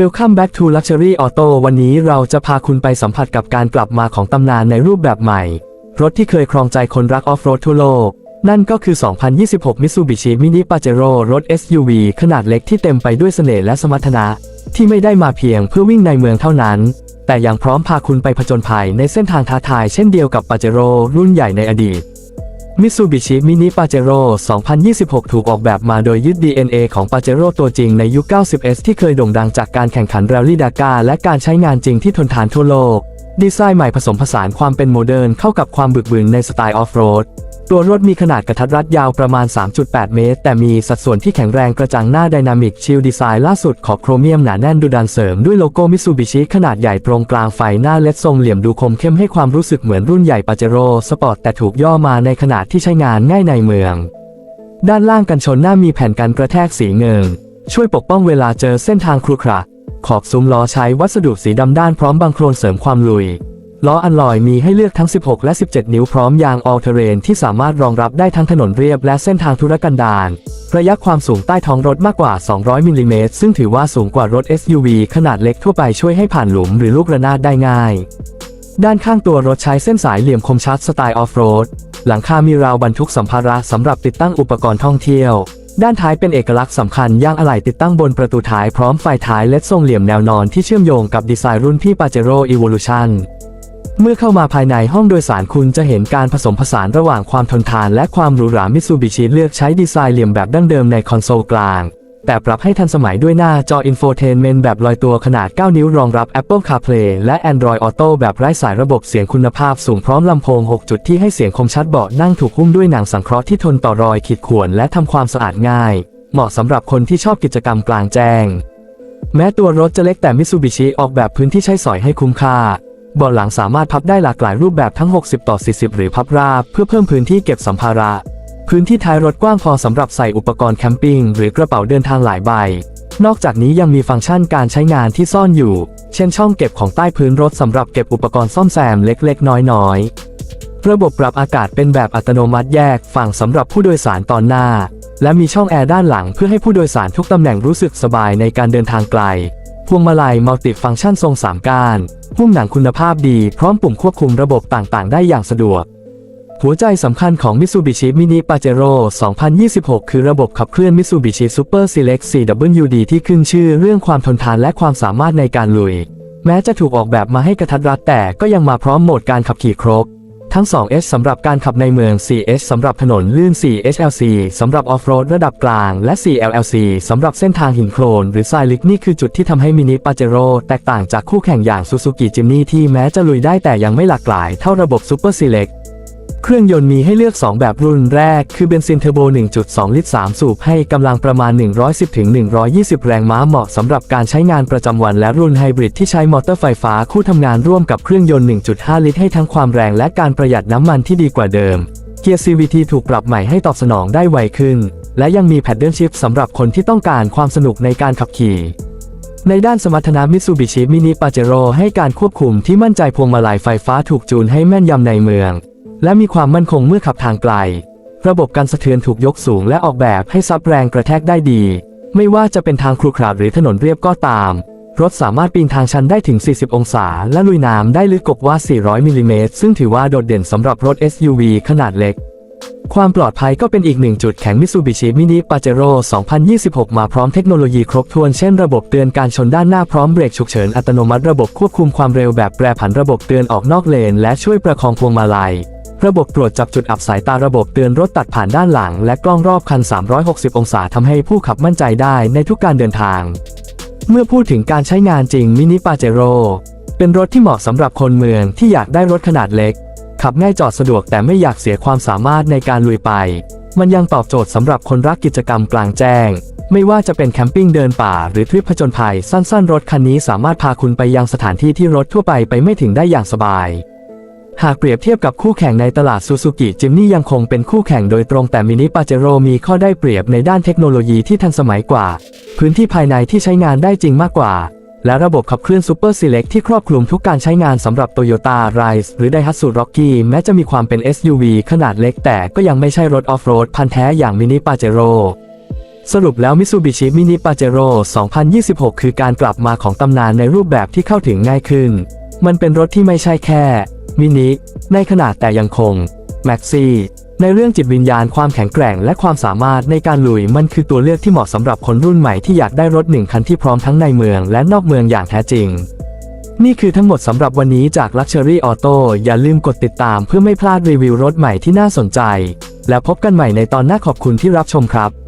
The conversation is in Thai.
Welcome back to Luxury Auto วันนี้เราจะพาคุณไปสัมผัสกับการกลับมาของตำนานในรูปแบบใหม่ รถที่เคยครองใจคนรักออฟโรดทั่วโลก นั่นก็คือ 2026 Mitsubishi Mini Pajero รถ SUV ขนาดเล็กที่เต็มไปด้วยเสน่ห์และสมรรถนะ ที่ไม่ได้มาเพียงเพื่อวิ่งในเมืองเท่านั้น แต่ยังพร้อมพาคุณไปผจญภัยในเส้นทางท้าทายเช่นเดียวกับ Pajero รุ่นใหญ่ในอดีต Mitsubishi Mini Pajero 2026 ถูกออกแบบมาโดยยึด DNA ของ Pajero ตัวจริงในยุค 90s ที่เคยโด่งดังจากการแข่งขันแรลลี่ดาก้าและการใช้งานจริงที่ทนทานทั่วโลก ดีไซน์ใหม่ผสมผสานความเป็นโมเดิร์นเข้ากับความบึกบึนในสไตล์ออฟโรด ตัวรถมีขนาดกระทัดรัดยาวประมาณ 3.8 เมตร แต่มีสัดส่วนที่แข็งแรงกระจังหน้าไดนามิกชิลดีไซน์ล่าสุดขอบโครเมียมหนาแน่นดูดันเสริมด้วยโลโก้มิ t ูบิชิขนาดใหญ่ตรงกลางไฟหน้าเล็ดทรงเหลี่ยมดูคมเข้มให้ความรู้สึกเหมือนรุ่นใหญ่ปาเจโร่สปอร์ตแต่ถูกย่อมาในขนาดที่ใช้งานง่ายในเมือง ด้านล่างกันชนหน้ามีแผ่นกันกระแทกสีเงิงช่วยปกป้องเวลาเจอเส้นทางครุขระขอบซุ้มล้อใช้วัสดุสีดำด้านพร้อมบางโครนเสริมความลุย ล้ออันลอยมีให้เลือกทั้ง 16 และ 17 นิ้วพร้อมยาง all terrain ที่สามารถรองรับได้ทั้งถนนเรียบและเส้นทางธุรกันดาร ระยะความสูงใต้ท้องรถมากกว่า 200 มิลลิเมตร ซึ่งถือว่าสูงกว่ารถ SUV ขนาดเล็กทั่วไปช่วยให้ผ่านหลุมหรือลูกระนาดได้ง่าย ด้านข้างตัวรถใช้เส้นสายเหลี่ยมคมชัดสไตล์ออฟโรด หลังคามีราวบรรทุกสัมภาระสำหรับติดตั้งอุปกรณ์ท่องเที่ยว ด้านท้ายเป็นเอกลักษณ์สำคัญย่างอะไหล่ติดตั้งบนประตูท้ายพร้อมไฟท้ายเล็ดทรงเหลี่ยมแนวนอนที่เชื่อมโยงกับดีไซน์รุ่นพี่ Pajero Evolution เมื่อเข้ามาภายในห้องโดยสารคุณจะเห็นการผสมผสานระหว่างความทนทานและความหรูหรามิ t ูบิชิเลือกใช้ดีไซน์เหลี่ยมแบบดั้งเดิมในคอนโซลกลาง แต่ปรับให้ทันสมัยด้วยหน้าจออินโฟเทนเมนต์แบบลอยตัวขนาด 9 นิ้วรองรับ Apple CarPlay และ Android Auto แบบไร้สายระบบเสียงคุณภาพสูงพร้อมลำโพง 6 จุดที่ให้เสียงคมชัดเบาะนั่งถูกหุ้มด้วยหนังสังเคราะห์ที่ทนต่อรอยขีดข่วนและทำความสะอาดง่าย เหมาะสำหรับคนที่ชอบกิจกรรมกลางแจ้ง แม้ตัวรถจะเล็กแต่มิ t ูบิชิออกแบบพื้นที่ใช้สอยให้คุ้มค่า เบาะหลังสามารถพับได้หลากหลายรูปแบบทั้ง 60 ต่อ 40 หรือพับราบ เพื่อเพิ่มพื้นที่เก็บสัมภาระ พื้นที่ท้ายรถกว้างพอสำหรับใส่อุปกรณ์แคมปิ้งหรือกระเป๋าเดินทางหลายใบ นอกจากนี้ยังมีฟังก์ชันการใช้งานที่ซ่อนอยู่ เช่นช่องเก็บของใต้พื้นรถสำหรับเก็บอุปกรณ์ซ่อมแซมเล็กๆ น้อยๆ ระบบปรับอากาศเป็นแบบอัตโนมัติแยกฝั่งสำหรับผู้โดยสารตอนหน้า และมีช่องแอร์ด้านหลังเพื่อให้ผู้โดยสารทุกตำแหน่งรู้สึกสบายในการเดินทางไกล พวงมาลัยมัลติฟังก์ชันทรงสามก้านหุ้มหนังคุณภาพดีพร้อมปุ่มควบคุมระบบต่างๆ ได้อย่างสะดวก หัวใจสำคัญของ Mitsubishi Mini Pajero 2026 คือระบบขับเคลื่อน Mitsubishi Super Select CWD ที่ขึ้นชื่อเรื่องความทนทานและความสามารถในการลุย แม้จะถูกออกแบบมาให้กระทัดรัดแต่ก็ยังมาพร้อมโหมดการขับขี่ครบ ทั้ง 2S สำหรับการขับในเมือง 4S สำหรับถนนลื่น 4HLC สำหรับออฟโรดระดับกลาง และ 4LLC สำหรับเส้นทางหินโคลนหรือทรายลึกนี่คือจุดที่ทำให้มินิปาเจโร่แตกต่างจากคู่แข่งอย่าง Suzuki Jimny ที่แม้จะลุยได้แต่ยังไม่หลากหลายเท่าระบบ Super Select เเครื่องยนต์มีให้เลือก 2 แบบรุ่นแรก คือเบนซินเทอร์โบ 1.2 ลิตร 3 สูบให้กำลังประมาณ 110-120 แรงม้าเหมาะสำหรับการใช้งานประจำวันและรุ่นไฮบริดที่ใช้มอเตอร์ไฟฟ้าคู่ทำงานร่วมกับเครื่องยนต์ 1.5 ลิตรให้ทั้งความแรงและการประหยัดน้ำมันที่ดีกว่าเดิมเกียร์ CVT ถูกปรับใหม่ให้ตอบสนองได้ไวขึ้น และยังมีแพดเดิลชิฟสำหรับคนที่ต้องการความสนุกในการขับขี่ในด้านสมรรถนะ Mitsubishi Mini Pajero ให้การควบคุมที่มั่นใจพวงมาลัยไฟฟ้าถูกจูนให้แม่นยำในเมือง และมีความมั่นคงเมื่อขับทางไกล ระบบการสะเทือนถูกยกสูงและออกแบบให้ซับแรงกระแทกได้ดี ไม่ว่าจะเป็นทางครุขระหรือถนนเรียบก็ตาม รถสามารถปีนทางชันได้ถึง 40 องศา และลุยน้ำได้ลึกกว่า 400 มิลลิเมตร ซึ่งถือว่าโดดเด่นสำหรับรถ SUV ขนาดเล็ก ความปลอดภัยก็เป็นอีกหนึ่งจุดแข็ง Mitsubishi Mini Pajero 2026 มาพร้อมเทคโนโลยีครบถ้วนเช่นระบบเตือนการชนด้านหน้าพร้อมเบรกฉุกเฉินอัตโนมัติระบบควบคุมความเร็วแบบแปรผันระบบเตือนออกนอกเลน และช่วยประคองพวงมาลัย ระบบตรวจจับจุดอับสายตาระบบเตือนรถตัดผ่านด้านหลัง และกล้องรอบคัน 360 องศาทำให้ผู้ขับมั่นใจได้ในทุกการเดินทาง เมื่อพูดถึงการใช้งานจริงมินิปาเจโร่เป็นรถที่เหมาะสำหรับคนเมืองที่อยากได้รถขนาดเล็ก ขับง่ายจอดสะดวกแต่ไม่อยากเสียความสามารถในการลุยไป มันยังตอบโจทย์สำหรับคนรักกิจกรรมกลางแจ้ง ไม่ว่าจะเป็นแคมปิ้งเดินป่า หรือทริปผจญภัยสั้นๆ รถคันนี้สามารถพาคุณไปยังสถานที่ที่รถทั่วไปไปไม่ถึงได้อย่างสบาย หากเปรียบเทียบกับคู่แข่งในตลาดซูซูกิจิมนี่ยังคงเป็นคู่แข่งโดยตรงแต่มินิปาเจโรมีข้อได้เปรียบในด้านเทคโนโลยีที่ทันสมัยกว่า พื้นที่ภายในที่ใช้งานได้จริงมากกว่า และระบบขับเคลื่อน Super Select ที่ครอบคลุมทุกการใช้งานสำหรับ Toyota Rise หรือ Daihatsu Rocky แม้จะมีความเป็น SUV ขนาดเล็กแต่ก็ยังไม่ใช่รถออฟโรดพันแท้อย่างมินิปาเจโรสรุปแล้ว Mitsubishi Mini Pajero 2026 คือการกลับมาของตำนานในรูปแบบที่เข้าถึงง่ายขึ้น มันเป็นรถที่ไม่ใช่แค่ มินิ ในขนาดแต่ยังคง แม็กซี่ ในเรื่องจิตวิญญาณความแข็งแกร่งและความสามารถในการลุยมันคือตัวเลือกที่เหมาะสำหรับคนรุ่นใหม่ที่อยากได้รถหนึ่งคันที่พร้อมทั้งในเมืองและนอกเมืองอย่างแท้จริง นี่คือทั้งหมดสำหรับวันนี้จาก Luxury Auto อย่าลืมกดติดตามเพื่อไม่พลาดรีวิวรถใหม่ที่น่าสนใจ แล้วพบกันใหม่ในตอนหน้าขอบคุณที่รับชมครับ